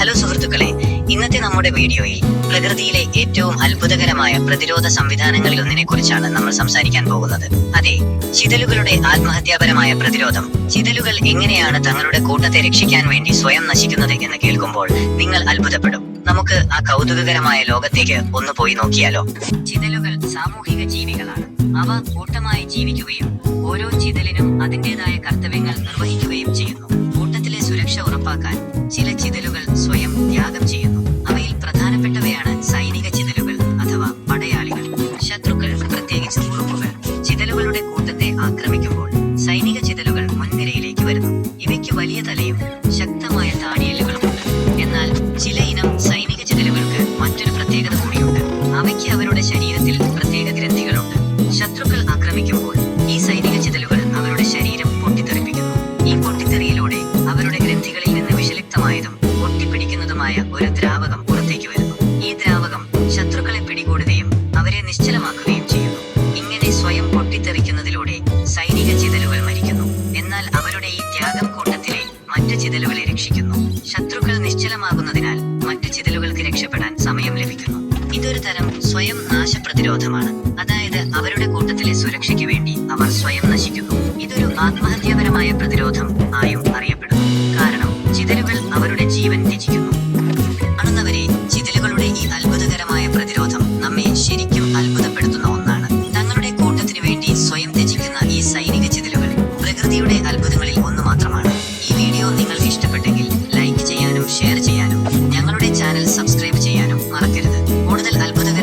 Hello സുഹൃത്തുക്കളെ ഇന്നത്തെ നമ്മുടെ വീഡിയോയിൽ പ്രകൃതിയിലെ ഏറ്റവും അത്ഭുതകരമായ പ്രതിരോധ സംവിധാനങ്ങളിൽ ഒന്നിനെ കുറിച്ചാണ് നമ്മൾ സംസാരിക്കാൻ പോകുന്നത്. അതെ ചിതലുകളുടെ ആത്മഹത്യാപരമായ പ്രതിരോധം. ചിതലുകൾ എങ്ങനെയാണ് തങ്ങളുടെ കൂട്ടത്തെ രക്ഷിക്കാൻ വേണ്ടി സ്വയം നശിക്കുന്നത് എന്ന് കേൾക്കുമ്പോൾ നിങ്ങൾ അത്ഭുതപ്പെടും. നമുക്ക് ആ കൗതുകകരമായ ലോകത്തേക്ക് ഒന്ന് പോയി നോക്കിയാലോ? ചിതലുകൾ സാമൂഹിക ജീവികളാണ്. അവ കൂട്ടമായി ജീവിക്കുകയും ഓരോ ചിതലിനും അതിന്റേതായ കർത്തവ്യങ്ങൾ നിർവഹിക്കുകയും ചെയ്യുന്നു. സുരക്ഷ ഉറപ്പാക്കാൻ ചില ചിതലുകൾ സ്വയം ത്യാഗം ചെയ്യുന്നു. അവയിൽ പ്രധാനപ്പെട്ടവയാണ് സൈനിക ചിതലുകൾ അഥവാ പടയാളികൾ. ശത്രുക്കൾ പ്രത്യേകിച്ച് ഉറുപ്പുകൾ ചിതലുകളുടെ കൂട്ടത്തെ ആക്രമിക്കുമ്പോൾ സൈനിക ചിതലുകൾ മുൻനിരയിലേക്ക് വരുന്നു. ഇവയ്ക്ക് വലിയ തലയും ശക്തമായ താടിയലുകളുമുണ്ട് എന്നാൽ ചില ഇനം സൈനിക ചിതലുകൾക്ക് മറ്റൊരു പ്രത്യേകത കൂടിയുണ്ട്. അവയ്ക്ക് അവരുടെ ശരീരത്തിൽ പ്രത്യേക ഗ്രന്ഥികളുണ്ട്. ശത്രുക്കൾ ആക്രമിക്കുമ്പോൾ ഒരു ദ്രാവകം പുറത്തേക്ക് വരുന്നു. ഈ ദ്രാവകം ശത്രുക്കളെ പിടികൂടുകയും അവരെ നിശ്ചലമാക്കുകയും ചെയ്യുന്നു. ഇങ്ങനെ സ്വയം പൊട്ടിത്തെറിക്കുന്നതിലൂടെ സൈനിക ചിതലുകൾ മരിക്കുന്നു. എന്നാൽ അവരുടെ ഈ ത്യാഗം കൂട്ടത്തിലെ മറ്റു ചിതലുകളെ രക്ഷിക്കുന്നു. ശത്രുക്കൾ നിശ്ചലമാകുന്നതിനാൽ മറ്റു ചിതലുകൾക്ക് രക്ഷപ്പെടാൻ സമയം ലഭിക്കുന്നു. ഇതൊരു തരം സ്വയം നാശപ്രതിരോധമാണ്. അതായത് അവരുടെ കൂട്ടത്തിലെ സുരക്ഷയ്ക്ക് വേണ്ടി അവർ സ്വയം നശിക്കുന്നു. ഇതൊരു ആത്മഹത്യാപരമായ പ്രതിരോധം del álbum de